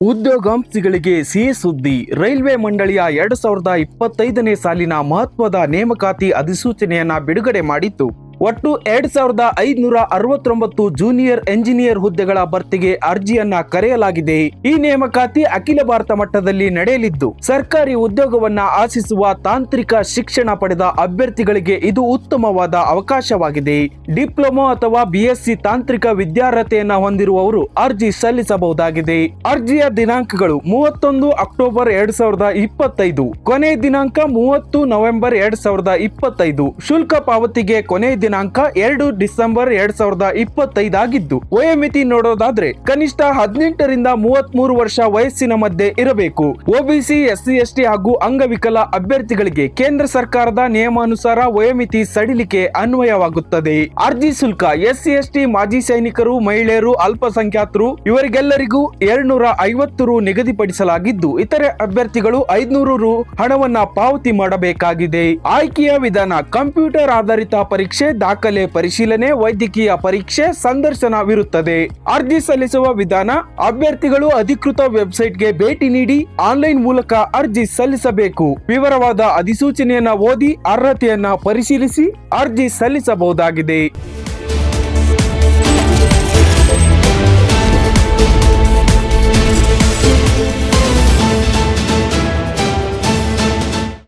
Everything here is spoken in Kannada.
ಉದ್ಯೋಗಾಂಕ್ಷಿಗಳಿಗೆ ಸಿಎ ಸುದ್ದಿ. ರೈಲ್ವೆ ಮಂಡಳಿಯ ಎರಡು ಸಾವಿರದ ಇಪ್ಪತ್ತೈದನೇ ಸಾಲಿನ ಮಹತ್ವದ ನೇಮಕಾತಿ ಅಧಿಸೂಚನೆಯನ್ನ ಬಿಡುಗಡೆ ಮಾಡಿತ್ತು. ಒಟ್ಟು ಎರಡ್ ಸಾವಿರದ ಐದುನೂರ ಅರವತ್ತೊಂಬತ್ತು ಜೂನಿಯರ್ ಎಂಜಿನಿಯರ್ ಹುದ್ದೆಗಳ ಭರ್ತಿಗೆ ಅರ್ಜಿಯನ್ನ ಕರೆಯಲಾಗಿದೆ. ಈ ನೇಮಕಾತಿ ಅಖಿಲ ಭಾರತ ಮಟ್ಟದಲ್ಲಿ ನಡೆಯಲಿದ್ದು, ಸರ್ಕಾರಿ ಉದ್ಯೋಗವನ್ನ ಆಶಿಸುವ ತಾಂತ್ರಿಕ ಶಿಕ್ಷಣ ಪಡೆದ ಅಭ್ಯರ್ಥಿಗಳಿಗೆ ಇದು ಉತ್ತಮವಾದ ಅವಕಾಶವಾಗಿದೆ. ಡಿಪ್ಲೊಮಾ ಅಥವಾ ಬಿಎಸ್ಸಿ ತಾಂತ್ರಿಕ ವಿದ್ಯಾರ್ಹತೆಯನ್ನ ಹೊಂದಿರುವವರು ಅರ್ಜಿ ಸಲ್ಲಿಸಬಹುದಾಗಿದೆ. ಅರ್ಜಿಯ ದಿನಾಂಕಗಳು ಮೂವತ್ತೊಂದು ಅಕ್ಟೋಬರ್ ಎರಡ್ ಸಾವಿರದ ಇಪ್ಪತ್ತೈದು, ಕೊನೆ ದಿನಾಂಕ ಮೂವತ್ತು ನವೆಂಬರ್ ಎರಡ್ ಸಾವಿರದ ಇಪ್ಪತ್ತೈದು. ಶುಲ್ಕ ಪಾವತಿಗೆ ಕೊನೆ ದಿನಾಂಕ ಎರಡು ಡಿಸೆಂಬರ್ ಎರಡ್ ಸಾವಿರದ ಇಪ್ಪತ್ತೈದಾಗಿದ್ದು ವಯೋಮಿತಿ ನೋಡೋದಾದ್ರೆ ಕನಿಷ್ಠ ಹದಿನೆಂಟರಿಂದ ಮೂವತ್ತ್ ಮೂರು ವರ್ಷ ವಯಸ್ಸಿನ ಮಧ್ಯೆ ಇರಬೇಕು. ಒಬಿಸಿ, ಎಸ್ಸಿ, ಎಸ್ಟಿ ಹಾಗೂ ಅಂಗವಿಕಲ ಅಭ್ಯರ್ಥಿಗಳಿಗೆ ಕೇಂದ್ರ ಸರ್ಕಾರದ ನಿಯಮಾನುಸಾರ ವಯೋಮಿತಿ ಸಡಿಲಿಕೆ ಅನ್ವಯವಾಗುತ್ತದೆ. ಅರ್ಜಿ ಶುಲ್ಕ, ಎಸ್ಸಿ, ಎಸ್ಟಿ ಮಾಜಿ ಸೈನಿಕರು, ಮಹಿಳೆಯರು, ಅಲ್ಪಸಂಖ್ಯಾತರು, ಇವರಿಗೆಲ್ಲರಿಗೂ ಎರಡ್ನೂರ ಐವತ್ತು ರು ನಿಗದಿಪಡಿಸಲಾಗಿದ್ದು, ಇತರೆ ಅಭ್ಯರ್ಥಿಗಳು ಐದ್ನೂರು ರು ಹಣವನ್ನ ಪಾವತಿ ಮಾಡಬೇಕಾಗಿದೆ. ಆಯ್ಕೆಯ ವಿಧಾನ ಕಂಪ್ಯೂಟರ್ ಆಧಾರಿತ ಪರೀಕ್ಷೆ ದಾಖಲೆ ಪರಿಶೀಲನೆ, ವೈದ್ಯಕೀಯ ಪರೀಕ್ಷೆ ಸಂದರ್ಶನವಿರುತ್ತದೆ ಅರ್ಜಿ ಸಲ್ಲಿಸುವ ವಿಧಾನ, ಅಭ್ಯರ್ಥಿಗಳು ಅಧಿಕೃತ ವೆಬ್ಸೈಟ್ಗೆ ಭೇಟಿ ನೀಡಿ ಆನ್ಲೈನ್ ಮೂಲಕ ಅರ್ಜಿ ಸಲ್ಲಿಸಬೇಕು. ವಿವರವಾದ ಅಧಿಸೂಚನೆಯನ್ನ ಓದಿ ಅರ್ಹತೆಯನ್ನ ಪರಿಶೀಲಿಸಿ ಅರ್ಜಿ ಸಲ್ಲಿಸಬಹುದಾಗಿದೆ.